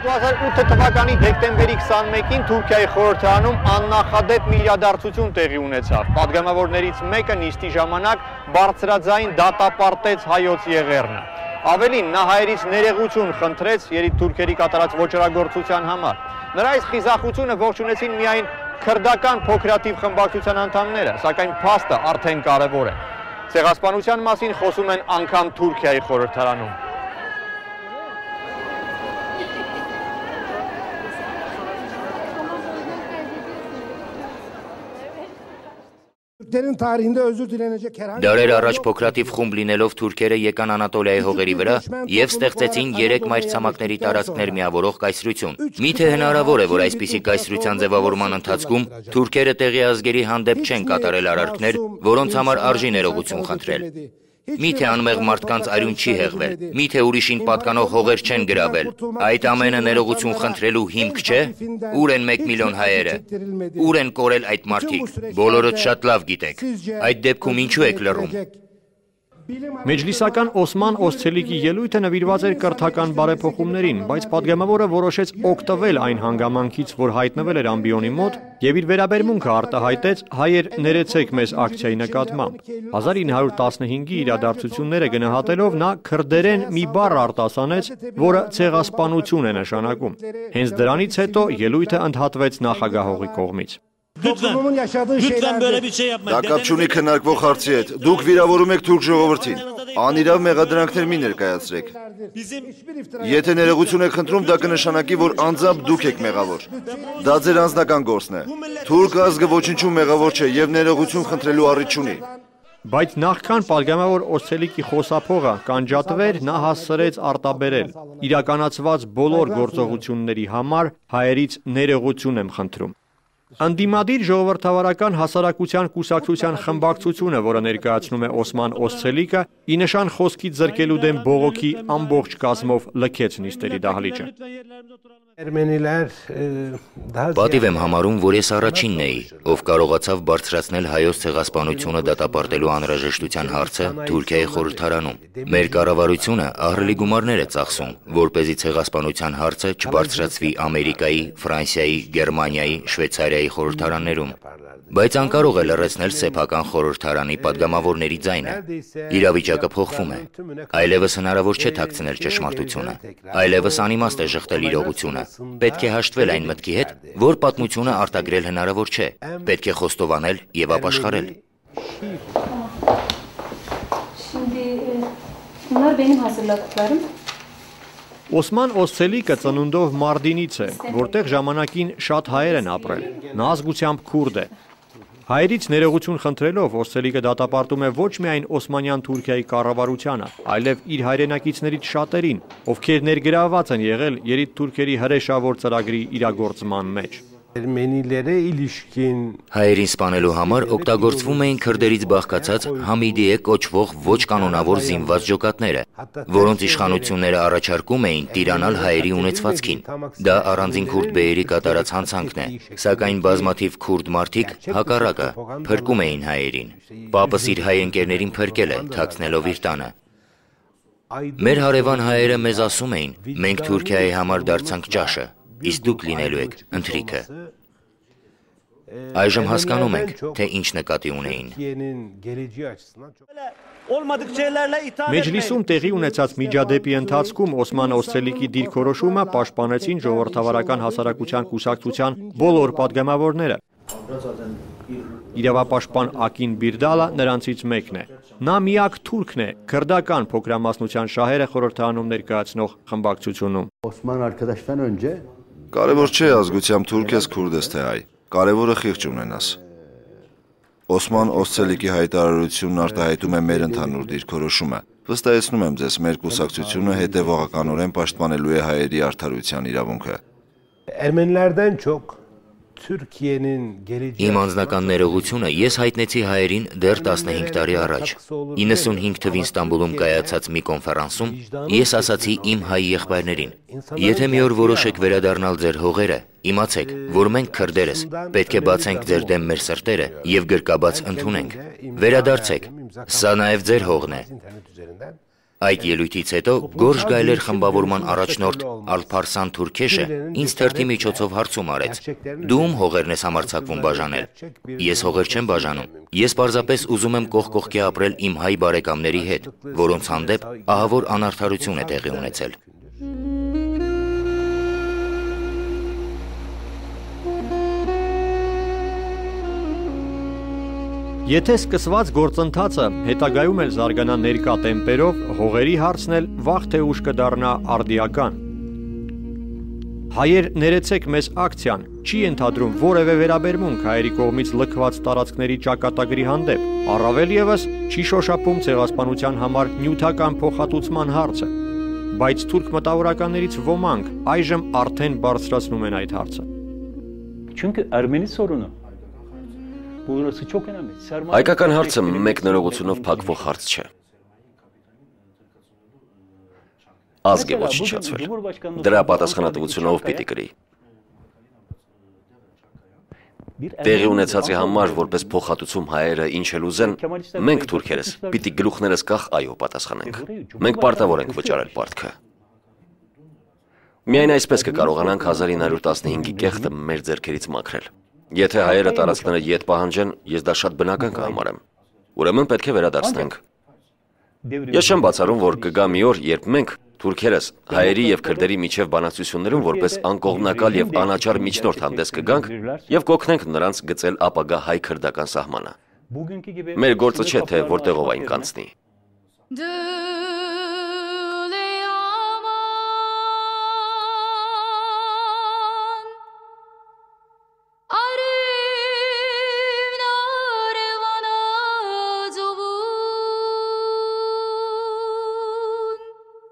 2008 թվականի դեկտեմբերի 21-ին Թուրքիայի խորհրդարանում աննախադեպ մի իրադարձություն տեղի ունեցավ։ Պատգամավորներից մեկը նիստի ժամանակ բարձրաձայն դատապարտեց հայոց եղերնը։ Ավելին, նա հայերից ներողություն խնդրեց երիտ թուրքերի կատարած ոչրագործության համար։ Նրա այս խիզախությունը ողջունեցին միայն քրդական փոքրաթիվ խմբակցության անդամները, սակայն փաստը արդեն կարևոր է։ Ցեղասպանության մասին խոսում են անգամ Թուրքիայի խորհրդարանում։ Դարեր առաջ փոքրաթիվ խումբ լինելով թուրքերը եկան Անատոլիայի հողերի վրա եւ ստեղծեցին 3 մայրցամաքների տարածքներ միավորող կայսրություն։ Միթե հնարավոր է, որ այսպիսի կայսրության ձևավորման ընթացքում թուրքերը տեղի ազգերի հանդեպ չեն կատարել արարքներ, որոնց համար արժի ներողություն խնդրել։ Միթե անմեղ մարդկանց արյուն չի հեղվել, միթե ուրիշին պատկանող հողեր չեն գրավել։ Այդ ամենը ներողություն խնդրելու հիմք չէ։ Ուր են 1 միլիոն հայերը։ Ուր են կորել այդ մարդիկ։ Բոլորդ շատ լավ գիտեք։ Այդ դեպքում ինչու եք լռում։ Մեջլիսական Օսման Օսցելիկի ելույթը նվիրված էր կրթական բարեփոխումներին, բայց падգամավորը որոշեց օգտվել այն հանգամանքից, որ հայտնվել էր ամբիոնի մոտ, եւ իր վերաբերմունքը արտահայտեց հայեր ներեցեք մեզ ակցիայի նկատմամբ։ 1915-ի իրադարձությունները գնահատելով նա քրդերեն մի բառ արտասանեց, որը ցեղասպանություն է նշանակում։ Հենց դրանից հետո ելույթը ընդհատվեց նախագահողի կողմից։ Lütfen, lütfen böyle bir şey yapmayın. Դա կապ չունի քննարկվող հարցի հետ։ Դուք վիրավորում եք թուրք ժողովրդին։ Անիրավ մեղադրանքներ մի ներկայացրեք։ Bizim Եթե ներողություն եք խնդրում, դա կնշանակի, որ անձամբ դուք եք մեղավոր։ Դա ձեր անձնական գործն է։ Թուրք ազգը ոչնչու մեղավոր չէ եւ ներողություն խնդրելու առիթ չունի։ Բայց նախքան падգամավոր Օրսելիկի խոսափողը կանջատվեր, նա հասցրեց արտաբերել. Իրականացված բոլոր գործողությունների համար հայերից ներողություն եմ խնդրում։ Անդիմադիր ժողովրդավարական հասարակության կուսակցության խմբակցությունը, որը ներկայացնում է Օսման Օսցելիկը, ի նշան խոսքի ձրկելու դեմ բողոքի ամբողջ կազմով լքեց նիստերի դահլիճը։ e, Պատիվ եմ համարում, որ ես առաջինն էի, ով կարողացավ բարձրացնել հայոց ցեղասպանությունը դատապարտելու անհրաժեշտության հարցը Թուրքիայի խորհրդարանում։ Մեր կառավարությունը ահռելի գումարներ է ծախսում, որ เป զի ցեղասպանության հարցը չբարձրացվի Ամերիկայի, Ֆրանսիայի, Գերմանիայի, Շվեյցարիայի խորհրդարաններում։ Բայց անկարող է լրացնել սեփական խորհրդարանի падգամավորների ձայնը։ Իրավիճակը փոխվում է։ Այլևս հնարավոր չէ ཐակցնել ճշմարտությունը։ Այլևս անիմաստ է շղթել իրողությունը։ Պետք է հաշտվել այն մտքի հետ, որ պատմությունը արտագրել հնարավոր չէ։ Պետք է խոստովանել եւ ապաշխարել։ Şimdi bunlar benim hazırladıklarım. Օսման Օսցելիկը ծնունդով Մարդինից է, որտեղ ժամանակին շատ հայեր են ապրել։ Նա ազգությամբ քուրդ է, Հայերից ներողություն խնդրելով Օսցելիկը դատապարտում է ոչ միայն Օսմանյան Թուրքիայի կառավարությանը, այլև իր հայրենակիցներից շատերին, ովքեր ներգրավված են եղել երիտ թուրքերի հրեշավոր ծրագրի իրագործման մեջ։ Հայերին սպանելու համար օգտագործվում էին քրդերից բաղկացած Համիդիե կոչվող ոչ կանոնավոր զինված ջոկատները, որոնց իշխանությունները առաջարկում էին տիրանալ հայերի ունեցվածքին։ Դա առանձին քուրդ բեերի կատարած հանցանքն է, սակայն բազմաթիվ քուրդ մարդիկ հակառակը փրկում էին հայերին։ Պապս իր հայ ընկերներին փրկել է, թաքցնելով իր տանը։ Մեր հարևան հայերը մեզ ասում էին. մենք Թուրքիայի համար դարձանք ճաշը, իսկ դուք լինելու եք ընթրիքը։ Այժմ հասկանում ենք, թե ինչ նկատի ունեին։ Մեջլիսում տեղի ունեցած միջադեպի ընթացքում Օսման Օստրելիկի դիրքորոշումը պաշտպանեցին ժողովրդավարական հասարակության կուսակցության բոլոր падգամավորները։ Իրավապաշտպան Ակին Բիրդալը նրանցից մեկն է։ Նա միակ թուրքն է քրդական փոքրամասնության շահերը խորհրդանում ներկայացնող խմբակցությունում։ Օսման arkadaştan önce Կարևոր չէ ազգությամբ թուրք ես քուրդ ես թե հայ։ Կարևորը խիղճ ունենաս։ Օսման Օսցելիկի հայտարարությունն արտահայտում է մեր ընդհանուր դիրքորոշումը։ Վստահեցնում եմ ձեզ, մեր կուսակցությունը հետևողականորեն պաշտպանելու է հայերի արդարության իրավունքը։ Ermenilerden çok Իմ անձնական ներողությունը ես հայտնեցի հայերին դեռ 15 տարի առաջ։ 95 թվին Ստամբուլում կայացած մի կոնֆերանսում ես ասացի իմ հայ եղբայրներին. Եթե մի օր որոշեք վերադառնալ ձեր հողերը, իմացեք, որ մենք քրդերս պետք է բացենք ձեր դեմ մեր սրտերը եւ գրկաբաց ընդունենք։ Վերադարձեք։ Սա նաեւ ձեր հողն է։ Այդ ելույթից հետո Գորժ Գայլեր խմբավորման առաջնորդ Ալփարսան Թուրքեշը ինձ թերթի միջոցով հարցում արեց. Դու հողերն ես համարցակվում բաժանել։ Ես հողեր չեմ բաժանում։ Ես պարզապես ուզում եմ կողք կողքի ապրել իմ հայ բարեկամների հետ, որոնց հանդեպ ահավոր անարդարություն է տեղի ունեցել։ Եթե սկսված գործընթացը հետագայում էլ զարգանա ներկա տեմպերով, հողերի հարցն էլ վաղ թե ուշ կդառնա արդիական։ Հայեր ներեցեք մեզ ակցիան չի ընդհանրում որևէ վերաբերմունք հայերի կողմից լքված տարածքների ճակատագրի հանդեպ, առավել եւս չի շոշափում ցեղասպանության համար նյութական փոխհատուցման հարցը։ Բայց թուրք մտավորականներից ոմանք այժմ արդեն բարձրացնում են այդ հարցը։ Çünkü Ermeni sorunu Հայկական հարցը մեկ նորողությունով փակվող հարց չէ։ Ազգ է ոչնչացվել։ Դրա պատասխանատվությունը ով պիտի կրի։ Տեղի ունեցածի համար որպես փոխհատուցում հայերը ինչ էլ ուզեն, մենք թուրքերս պիտի գլուխներս կախ այո պատասխանենք։ Մենք պարտավոր ենք վճարել պարտքը։ Միայն այսպես կկարողանանք 1915-ի կեղտը մեր ձեռքերից մաքրել։ Եթե հայերը տարածքները յետ պահանջեն, ես դա շատ բնական կհամարեմ։ Ուրեմն պետք է վերադարձնենք։ Ես չեմ բացառում, որ կգա մի օր, երբ մենք թուրքերս հայերի եւ քրդերի միջև բանակցություններում որպես անկողմնակալ եւ անաչառ միջնորդ հանդես կգանք եւ կօգնենք նրանց գծել ապագա հայ-քրդական սահմանը։ Մեր գործը չէ թե որտեղով այն կանցնի։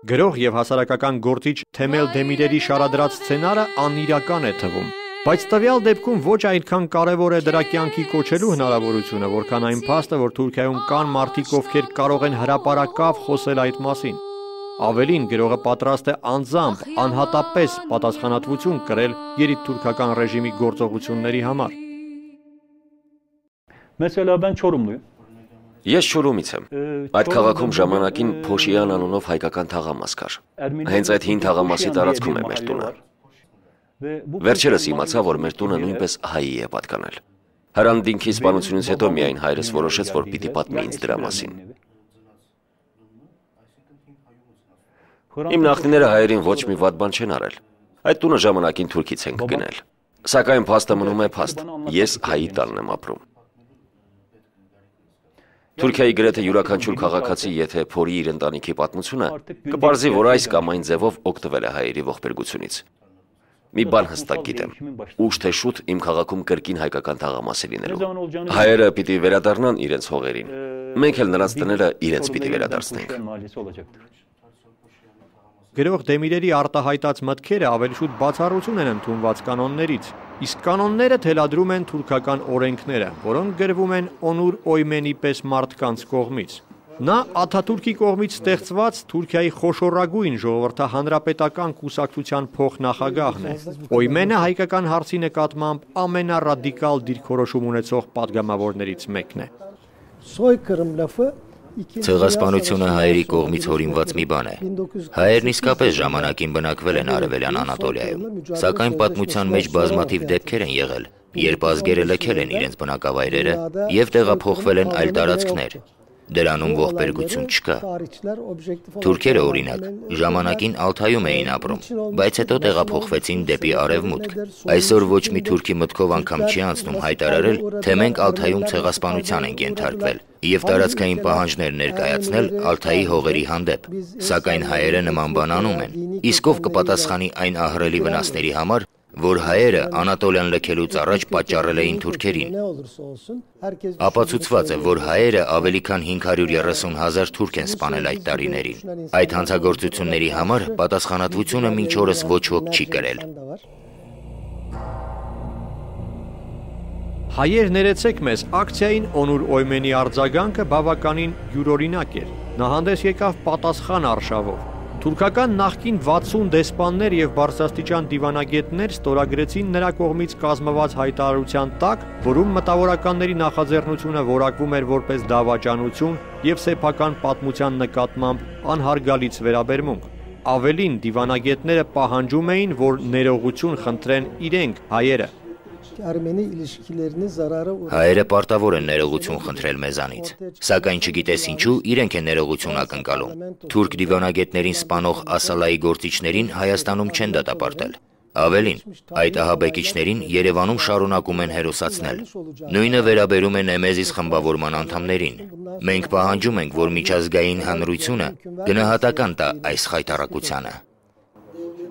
Գրող եւ հասարակական գործիչ Թեմել Դեմիրերի շարադրած սցենարը անիրական է թվում, բայց տվյալ դեպքում ոչ այնքան կարևոր է դրա կյանքի կոչելու հնարավորությունը, որքան այն փաստը, որ Թուրքիայում կան մարդիկ, ովքեր կարող են հրաապարակավ խոսել այդ մասին։ Ավելին գրողը պատրաստ է անձամբ, անհատապես պատասխանատվություն կրել երիտթուրքական ռեժիմի գործողությունների համար։ mesela ben Çorumluyum. Ես Շուրումից եմ։ Այդ քաղաքում ժամանակին e, Փոշիան անունով հայկական թաղամաս կար։ Հենց այդ հին թաղամասի տարածքում է մեր տունը։ Վերջերս իմացա, որ մեր տունը նույնպես հայի է պատկանել։ Հրանտինքի սպանությունից հետո միայն հայրս որոշեց, որ պիտի պատմի ինձ դրա մասին։ Իմ նախնիները հայերին ոչ մի վատ բան չեն արել։ Այդ տունը ժամանակին թուրքից ենք գնել։ Սակայն փաստը մնում է փաստ։ Ես հայի տանն եմ ապրում։ Թուրքիայի գրեթե յուրաքանչյուր քաղաքացի, եթե փորի իր ընտանիքի պատմությունը, կբարձի, որ այս կամ այն ձևով օգտվել է հայերի ողբերգությունից։ Մի բան հստակ գիտեմ։ Ուշ թե շուտ իմ քաղաքում կրկին հայկական թաղամասի լինելու։ Հայերը պիտի վերադառնան իրենց հողերին։ Մենք էլ նրանց տները իրենց պիտի վերադարձնենք։ Գրող Դեմիրերի արտահայտած մտքերը ավելի շուտ բացառություն են ընդունված կանոններից, Իսկ կանոնները թելադրում են թուրքական օրենքները, որոնք գրվում են Օնուր Օյմենի պես մարդկանց կողմից։ Նա Աթաթուրքի կողմից ստեղծված Թուրքիայի խոշորագույն ժողովրդահանրապետական կուսակցության փոխնախագահն է։ Օյմենը հայկական հարցի նկատմամբ ամենառադիկալ դիրքորոշում ունեցող падգամավորներից մեկն է։ Soykırım lafı Ցեղասպանությունը հայերի կողմից հորինված մի բան է։ Հայերն իսկապես ժամանակին բնակվել են Արևելյան Անատոլիայում, սակայն պատմության մեջ բազմաթիվ դեպքեր են եղել, երբ ազգերը լքել են իրենց բնակավայրերը եւ տեղափոխվել են այլ տարածքներ։ Դրանում ողբերգություն չկա։ Թուրքերը օրինակ ժամանակին Ալթայում էին ապրում, բայց հետո տեղափոխվեցին դեպի արևմուտք։ Այսօր ոչ մի թուրքի մտքով անգամ չի անցնում հայտարարել, թե մենք Ալթայում ցեղասպանության ենք ենթարկվել եւ տարածքային պահանջներ ներկայացնել Ալթայի հողերի հանդեպ։ Սակայն հայերը նման բան անում են։ Իսկ ով կպատասխանի այն ահռելի վնասների համար, որ հայերը Անատոլիան լքելուց առաջ պատճառել էին թուրքերին։ Ապացուցված է, որ հայերը ավելի քան 530 հազար թուրք են սպանել այդ տարիներին։ Այդ հանցագործությունների համար պատասխանատվությունը մինչ օրս ոչ ոք չի կրել։ Հայեր ներեցեք մեզ ակցիային Օնուր Օյմենի արձագանքը բավականին յուրօրինակ էր։ Նա հանդես եկավ պատասխան արշավով։ Թուրքական նախկին 60 դեսպաններ եւ բարձրաստիճան դիվանագետներ ստորագրեցին նրա կողմից կազմված հայտարարության տակ, որում մտավորականների նախաձեռնությունը որակվում էր որպես դավաճանություն եւ սեփական պատմության նկատմամբ անհարգալից վերաբերմունք։ Ավելին դիվանագետները պահանջում էին, որ ներողություն խնդրեն իրենք հայերը։ Հայերը պարտավոր են ներողություն խնդրել մեզանից, սակայն չգիտես ինչու իրենք են ներողություն ակնկալում։ Թուրք դիվանագետներին սպանող Ասալայի գործիչներին Հայաստանում չեն դատապարտել։ Ավելին, այդ ահաբեկիչներին Երևանում շարունակում են հերոսացնել։ Նույնը վերաբերում է Նեմեզիս խմբավորման անդամներին։ Մենք պահանջում ենք, որ միջազգային հանրությունը գնահատական տա այս խայտարակությանը։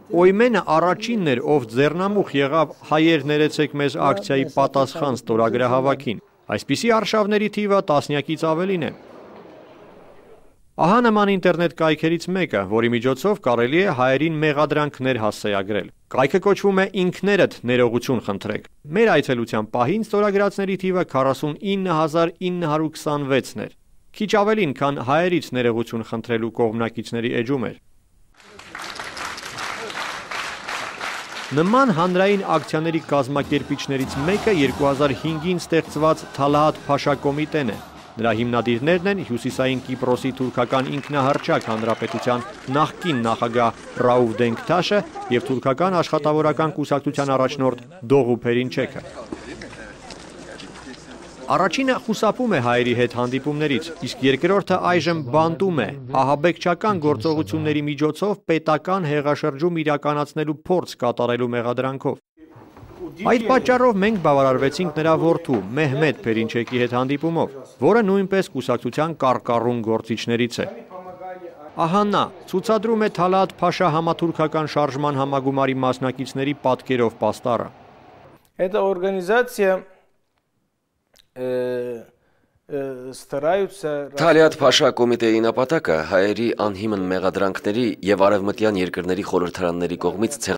Օյմենը առաջինն էր, ով ձեռնամուխ եղավ հայեր ներեցեք մեզ ակցիայի պատասխան ստորագրահավաքին։ Այսպիսի արշավների թիվը տասնյակից ավելին է։ Ահա նման ինտերնետ կայքերից մեկը, որի միջոցով կարելի է հայերին մեղադրանքներ հասցեագրել։ Կայքը կոչվում է ինքներդ ներողություն խնդրեք։ Մեր այցելության պահին ստորագրածների թիվը 49926-ն էր։ Քիչ ավելին, քան հայերից ներողություն խնդրելու կողմնակիցների էջում էր։ Նման հանրային ակցիաների կազմակերպիչներից մեկը 2005-ին ստեղծված Թալահատ Փաշա կոմիտեն է։ Նրա հիմնադիրներն են Հյուսիսային Կիպրոսի թուրքական ինքնահռչակ հանրապետության նախկին նախագահ Ռաուֆ Դենքթաշը եւ թուրքական աշխատավորական կուսակցության առաջնորդ Դողու Փերինչեքը։ Առաջինը խուսափում է հայերի հետ հանդիպումներից, իսկ երկրորդը այժմ բանտում է ահաբեկչական գործողությունների միջոցով պետական հեղաշրջում իրականացնելու փորձ կատարելու մեղադրանքով։ Այդ պատճառով մենք բավարարվեցինք նրա որդու Մեհմեդ Փերինչեկի հետ հանդիպումով, որը նույնպես կուսակցության կարկառուն գործիչներից է։ Ահա նա ցուցադրում է Թալատ Փաշա համաթուրքական շարժման համագումարի մասնակիցների պատկերով պաստառը։ Эта организация стараются Թալիատ Փաշա կոմիտեի նպատակը հայերի անհիմն մեղադրանքների եւ արևմտյան երկրների խորհրդարանների կողմից